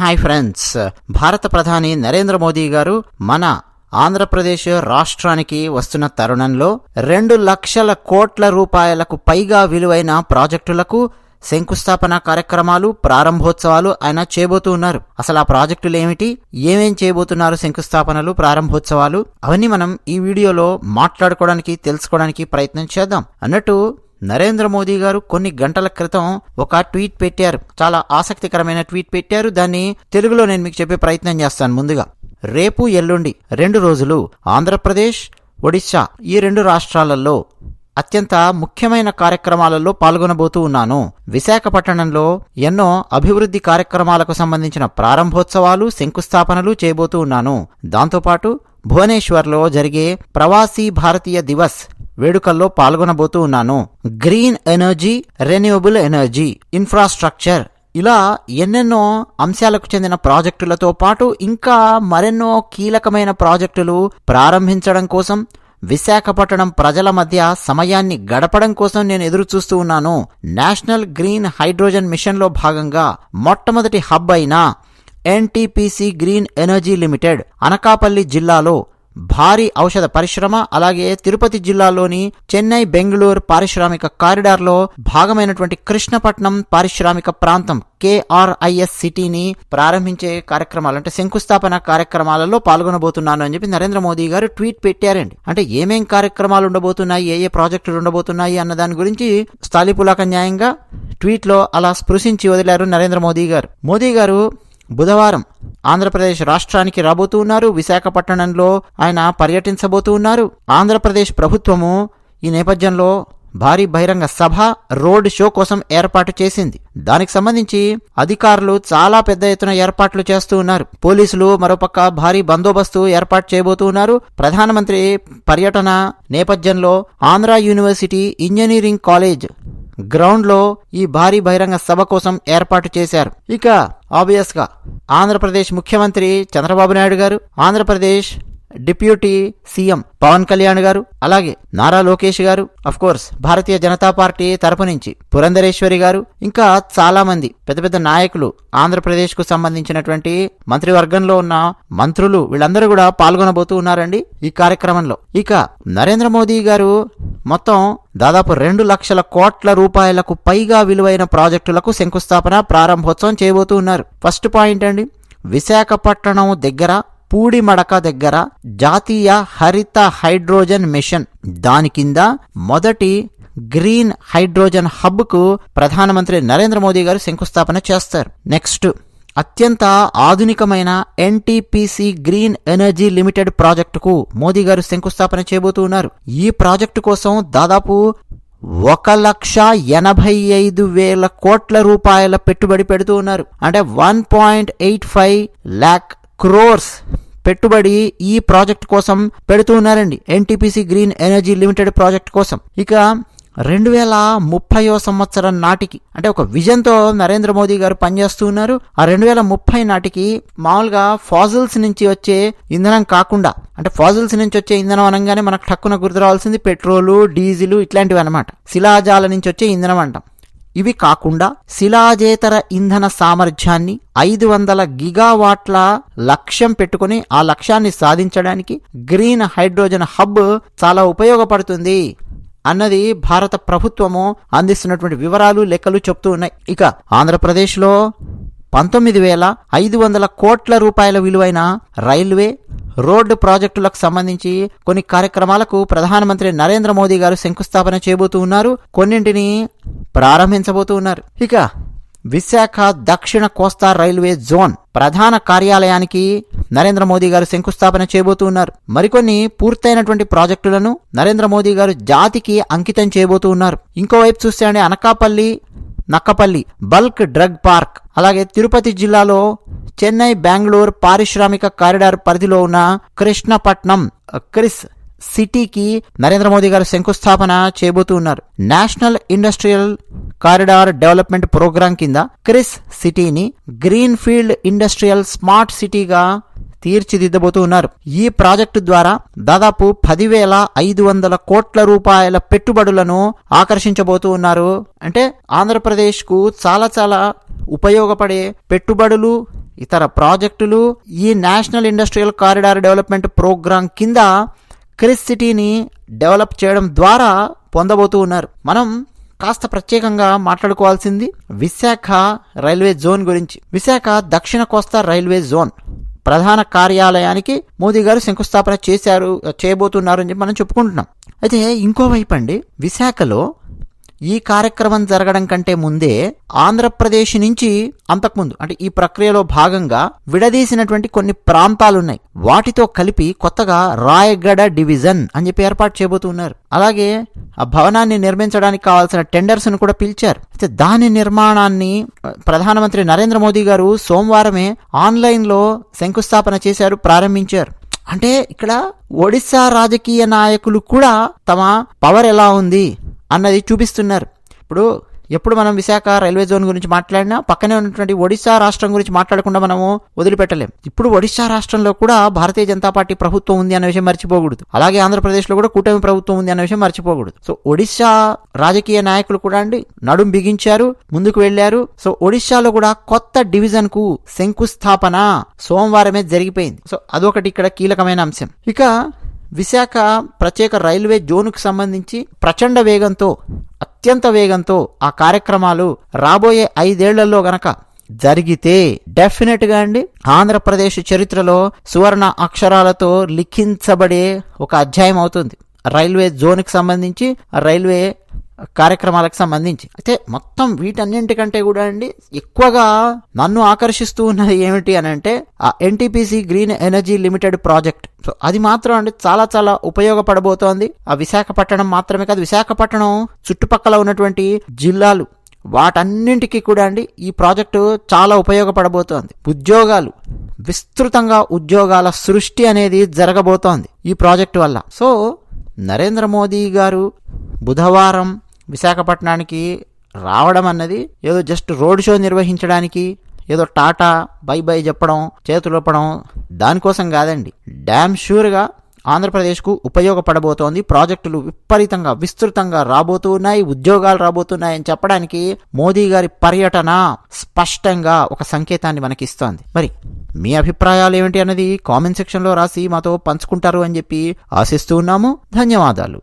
Hi friends. భారత ప్రధాని నరేంద్ర మోదీ గారు మన ఆంధ్రప్రదేశ్ రాష్ట్రానికి వస్తున్న తరుణంలో రెండు లక్షల కోట్ల రూపాయలకు పైగా విలువైన ప్రాజెక్టులకు శంకుస్థాపన కార్యక్రమాలు ప్రారంభోత్సవాలు ఆయన చేయబోతూ ఉన్నారు. అసలు ఆ ప్రాజెక్టులు ఏమిటి? ఏమేం చేయబోతున్నారు శంకుస్థాపనలు ప్రారంభోత్సవాలు? అవన్నీ మనం ఈ వీడియోలో మాట్లాడుకోవడానికి తెలుసుకోవడానికి ప్రయత్నం చేద్దాం. అన్నట్టు నరేంద్ర మోదీ గారు కొన్ని గంటల క్రితం ఒక ట్వీట్ పెట్టారు. చాలా ఆసక్తికరమైన ట్వీట్ పెట్టారు. దాన్ని తెలుగులో నేను మీకు చెప్పే ప్రయత్నం చేస్తాను ముందుగా. రేపు ఎల్లుండి రెండు రోజులు ఆంధ్రప్రదేశ్ ఒడిశా ఈ రెండు రాష్ట్రాలలో అత్యంత ముఖ్యమైన కార్యక్రమాలలో పాల్గొనబోతూ ఉన్నాను. విశాఖపట్టణంలో ఎన్నో అభివృద్ధి కార్యక్రమాలకు సంబంధించిన ప్రారంభోత్సవాలు శంకుస్థాపనలు చేయబోతూ ఉన్నాను. దాంతోపాటు భువనేశ్వర్లో జరిగే ప్రవాసీ భారతీయ దివస్ వేడుకల్లో పాల్గొనబోతూ ఉన్నాను. Green energy renewable energy infrastructure ఇలా ఎన్నెన్నో అంశాలకు చెందిన ప్రాజెక్టులతో పాటు ఇంకా మరెన్నో కీలకమైన ప్రాజెక్టులు ప్రారంభించడం కోసం విశాఖపట్నం ప్రజల మధ్య సమయాన్ని గడపడం కోసం నేను ఎదురు చూస్తూ ఉన్నాను. నేషనల్ గ్రీన్ హైడ్రోజన్ మిషన్లో భాగంగా మొట్టమొదటి హబ్ అయిన NTPC green energy limited Anakapalli జిల్లాలో భారీ ఔషధ పరిశ్రమ అలాగే తిరుపతి జిల్లాలోని చెన్నై బెంగళూరు పారిశ్రామిక కారిడార్లో భాగమైనటువంటి కృష్ణపట్నం పారిశ్రామిక ప్రాంతం కేఆర్ఐఎస్ సిటీని ప్రారంభించే కార్యక్రమాలు అంటే శంకుస్థాపన కార్యక్రమాలలో పాల్గొనబోతున్నాను అని చెప్పి నరేంద్ర మోదీ గారు ట్వీట్ పెట్టారండి. అంటే ఏమేం కార్యక్రమాలు ఉండబోతున్నాయి ఏ ఏ ప్రాజెక్టులు ఉండబోతున్నాయి అన్న దాని గురించి స్థాళిపులాక న్యాయంగా ట్వీట్లో అలా స్పృశించి వదిలారు నరేంద్ర మోదీ గారు. మోదీ గారు బుధవారం ఆంధ్రప్రదేశ్ రాష్ట్రానికి రాబోతూ ఉన్నారు. విశాఖపట్టణంలో ఆయన పర్యటించబోతూ ఉన్నారు. ఆంధ్రప్రదేశ్ ప్రభుత్వము ఈ నేపథ్యంలో భారీ బహిరంగ సభ రోడ్ షో కోసం ఏర్పాటు చేసింది. దానికి సంబంధించి అధికారులు చాలా పెద్ద ఎత్తున ఏర్పాట్లు చేస్తూ ఉన్నారు. పోలీసులు మరోపక్క భారీ బందోబస్తు ఏర్పాటు చేయబోతూ ఉన్నారు. ప్రధానమంత్రి పర్యటన నేపథ్యంలో ఆంధ్ర యూనివర్సిటీ ఇంజనీరింగ్ కాలేజ్ గ్రౌండ్లో ఈ భారీ బహిరంగ సభ కోసం ఏర్పాటు చేశారు. ఇక ఆబ్వియస్గా ఆంధ్రప్రదేశ్ ముఖ్యమంత్రి చంద్రబాబు నాయుడు గారు ఆంధ్రప్రదేశ్ డిప్యూటీ సీఎం పవన్ కళ్యాణ్ గారు అలాగే నారా లోకేష్ గారు కోర్స్ భారతీయ జనతా పార్టీ తరపు నుంచి పురంధరేశ్వరి గారు ఇంకా చాలా మంది పెద్ద పెద్ద నాయకులు ఆంధ్రప్రదేశ్కు సంబంధించినటువంటి మంత్రివర్గంలో ఉన్న మంత్రులు వీళ్ళందరూ కూడా పాల్గొనబోతూ ఉన్నారండి ఈ కార్యక్రమంలో. ఇక నరేంద్ర మోదీ గారు మొత్తం దాదాపు రెండు లక్షల కోట్ల రూపాయలకు పైగా విలువైన ప్రాజెక్టులకు శంకుస్థాపన ప్రారంభోత్సవం చేయబోతూ ఉన్నారు. ఫస్ట్ పాయింట్ అండి విశాఖపట్నం దగ్గర పూడిమడక దగ్గర జాతీయ హరిత హైడ్రోజన్ మిషన్. దాని కింద మొదటి గ్రీన్ హైడ్రోజన్ హబ్కు ప్రధానమంత్రి నరేంద్ర మోదీ గారు శంకుస్థాపన చేస్తారు. నెక్స్ట్ అత్యంత ఆధునికమైన ఎన్టీపీసీ గ్రీన్ ఎనర్జీ లిమిటెడ్ ప్రాజెక్టుకు మోదీ గారు శంకుస్థాపన చేయబోతూ ఉన్నారు. ఈ ప్రాజెక్టు కోసం దాదాపు ఒక లక్ష ఎనభై ఐదు వేల కోట్ల రూపాయల పెట్టుబడి పెడుతూ ఉన్నారు. అంటే one point eight five lakh crores పెట్టుబడి ఈ ప్రాజెక్ట్ కోసం పెడుతూ ఉన్నారండి. NTPC green energy limited project కోసం. ఇక రెండు వేల ముప్పైవ సంవత్సరం నాటికి అంటే ఒక విజన్తో నరేంద్ర మోదీ గారు పనిచేస్తున్నారు ఆ రెండు వేల ముప్పై నాటికి మామూలుగా ఫాజిల్స్ నుంచి వచ్చే ఇంధనం కాకుండా అంటే ఫాజిల్స్ నుంచి వచ్చే ఇంధనం అనగానే మనకు టక్కున గుర్తు రావాల్సింది పెట్రోలు డీజిల్ ఇట్లాంటివి అనమాట శిలాజాల నుంచి వచ్చే ఇంధనం అంటాం. ఇవి కాకుండా శిలాజేతర ఇంధన సామర్థ్యాన్ని ఐదు వందల గిగావాట్ల లక్ష్యం పెట్టుకుని ఆ లక్ష్యాన్ని సాధించడానికి గ్రీన్ హైడ్రోజన్ హబ్ చాలా ఉపయోగపడుతుంది అన్నది భారత ప్రభుత్వము అందిస్తున్నటువంటి వివరాలు లెక్కలు చెప్తూ ఉన్నాయి. ఇక ఆంధ్రప్రదేశ్లో పంతొమ్మిది వేల ఐదు వందల కోట్ల రూపాయల విలువైన రైల్వే రోడ్డు ప్రాజెక్టులకు సంబంధించి కొన్ని కార్యక్రమాలకు ప్రధానమంత్రి నరేంద్ర మోదీ గారు శంకుస్థాపన చేయబోతూ ఉన్నారు. కొన్నింటిని ప్రారంభించబోతూ ఉన్నారు. ఇక విశాఖ దక్షిణ కోస్తా రైల్వే జోన్ ప్రధాన కార్యాలయానికి నరేంద్ర మోదీ గారు శంకుస్థాపన చేయబోతూ ఉన్నారు. మరికొన్ని పూర్తయినటువంటి ప్రాజెక్టులను నరేంద్ర మోదీ గారు జాతికి అంకితం చేయబోతూ ఉన్నారు. ఇంకోవైపు చూస్తే అండి Anakapalli Nakkapalli bulk drug park అలాగే తిరుపతి జిల్లాలో చెన్నై బెంగళూరు పారిశ్రామిక కారిడార్ పరిధిలో ఉన్న కృష్ణపట్నం క్రిస్ సిటీకి నరేంద్ర మోదీ గారు శంకుస్థాపన చేయబోతూ ఉన్నారు. National industrial corridor development programme కింద క్రిస్ సిటీని గ్రీన్ ఫీల్డ్ ఇండస్ట్రియల్ స్మార్ట్ సిటీగా తీర్చిదిద్దబోతూ ఉన్నారు. ఈ ప్రాజెక్టు ద్వారా దాదాపు పదివేల ఐదు వందల కోట్ల రూపాయల పెట్టుబడులను ఆకర్షించబోతూ ఉన్నారు. అంటే ఆంధ్రప్రదేశ్కు చాలా చాలా ఉపయోగపడే పెట్టుబడులు ఇతర ప్రాజెక్టులు ఈ national industrial corridor development programme కింద క్రిస్ సిటీని డెవలప్ చేయడం ద్వారా పొందబోతూ ఉన్నారు. మనం కాస్త ప్రత్యేకంగా మాట్లాడుకోవాల్సింది విశాఖ రైల్వే జోన్ గురించి. విశాఖ దక్షిణ కోస్తా రైల్వే జోన్ ప్రధాన కార్యాలయానికి మోదీ గారు శంకుస్థాపన చేశారు చేయబోతున్నారు అని చెప్పి మనం చెప్పుకుంటున్నాం. అయితే ఇంకోవైపు అండి విశాఖలో ఈ కార్యక్రమం జరగడం కంటే ముందే ఆంధ్రప్రదేశ్ నుంచి అంతకుముందు అంటే ఈ ప్రక్రియలో భాగంగా విడదీసినటువంటి కొన్ని ప్రాంతాలున్నాయి. వాటితో కలిపి కొత్తగా రాయగడ డివిజన్ అని చెప్పి ఏర్పాటు చేయబోతున్నారు అలాగే ఆ భవనాన్ని నిర్మించడానికి కావాల్సిన టెండర్స్ను కూడా పిలిచారు. అయితే దాని నిర్మాణాన్ని ప్రధానమంత్రి నరేంద్ర మోదీ గారు సోమవారమే ఆన్లైన్లో శంకుస్థాపన చేశారు ప్రారంభించారు. అంటే ఇక్కడ ఒడిశా రాజకీయ నాయకులు కూడా తమ పవర్ ఎలా ఉంది? అన్నది చూపిస్తున్నారు. ఇప్పుడు ఎప్పుడు మనం విశాఖ రైల్వే జోన్ గురించి మాట్లాడినా పక్కనే ఉన్నటువంటి ఒడిశా రాష్ట్రం గురించి మాట్లాడకుండా మనము వదిలిపెట్టలేం. ఇప్పుడు ఒడిశా రాష్ట్రంలో కూడా భారతీయ జనతా పార్టీ ప్రభుత్వం ఉంది అన్న విషయం మర్చిపోకూడదు. అలాగే ఆంధ్రప్రదేశ్లో కూడా కూటమి ప్రభుత్వం ఉంది అన్న విషయం మర్చిపోకూడదు. సో ఒడిశా రాజకీయ నాయకులు కూడా అండి నడుం బిగించారు ముందుకు వెళ్ళారు సో ఒడిశాలో కూడా కొత్త డివిజన్కు శంకుస్థాపన సోమవారమే జరిగిపోయింది. సో అదొకటి ఇక్కడ కీలకమైన అంశం. ఇక విశాఖ ప్రత్యేక రైల్వే జోన్కు సంబంధించి ప్రచండ వేగంతో అత్యంత వేగంతో ఆ కార్యక్రమాలు రాబోయే ఐదేళ్ళలో గనక జరిగితే డెఫినెట్గా అండి ఆంధ్రప్రదేశ్ చరిత్రలో సువర్ణ అక్షరాలతో లిఖించబడే ఒక అధ్యాయం అవుతుంది. రైల్వే జోన్కి సంబంధించి రైల్వే కార్యక్రమాలకు సంబంధించి. అయితే మొత్తం వీటన్నింటికంటే కూడా అండి ఎక్కువగా నన్ను ఆకర్షిస్తూ ఉన్నది ఏమిటి అని అంటే ఆ NTPC green energy limited project. So అది మాత్రం అండి చాలా చాలా ఉపయోగపడబోతోంది. ఆ విశాఖపట్నం మాత్రమే కాదు విశాఖపట్నం చుట్టుపక్కల ఉన్నటువంటి జిల్లాలు వాటన్నింటికి కూడా అండి ఈ ప్రాజెక్టు చాలా ఉపయోగపడబోతోంది. ఉద్యోగాలు విస్తృతంగా ఉద్యోగాల సృష్టి అనేది జరగబోతోంది ఈ ప్రాజెక్టు వల్ల. సో నరేంద్ర మోదీ గారు బుధవారం విశాఖపట్నానికి రావడం అన్నది ఏదో జస్ట్ రోడ్ షో నిర్వహించడానికి ఏదో టాటా బై బై చెప్పడం చేతులొప్పడం దానికోసం కాదండి. డ్యామ్ షూర్గా ఆంధ్రప్రదేశ్కు ఉపయోగపడబోతోంది. ప్రాజెక్టులు విపరీతంగా విస్తృతంగా రాబోతున్నాయి ఉద్యోగాలు రాబోతున్నాయని చెప్పడానికి మోదీ గారి పర్యటన స్పష్టంగా ఒక సంకేతాన్ని మనకి ఇస్తోంది మరి మీ అభిప్రాయాలు ఏమిటి అన్నది కామెంట్ సెక్షన్లో రాసి మాతో పంచుకుంటారు అని చెప్పి ఆశిస్తూ ఉన్నాము. ధన్యవాదాలు.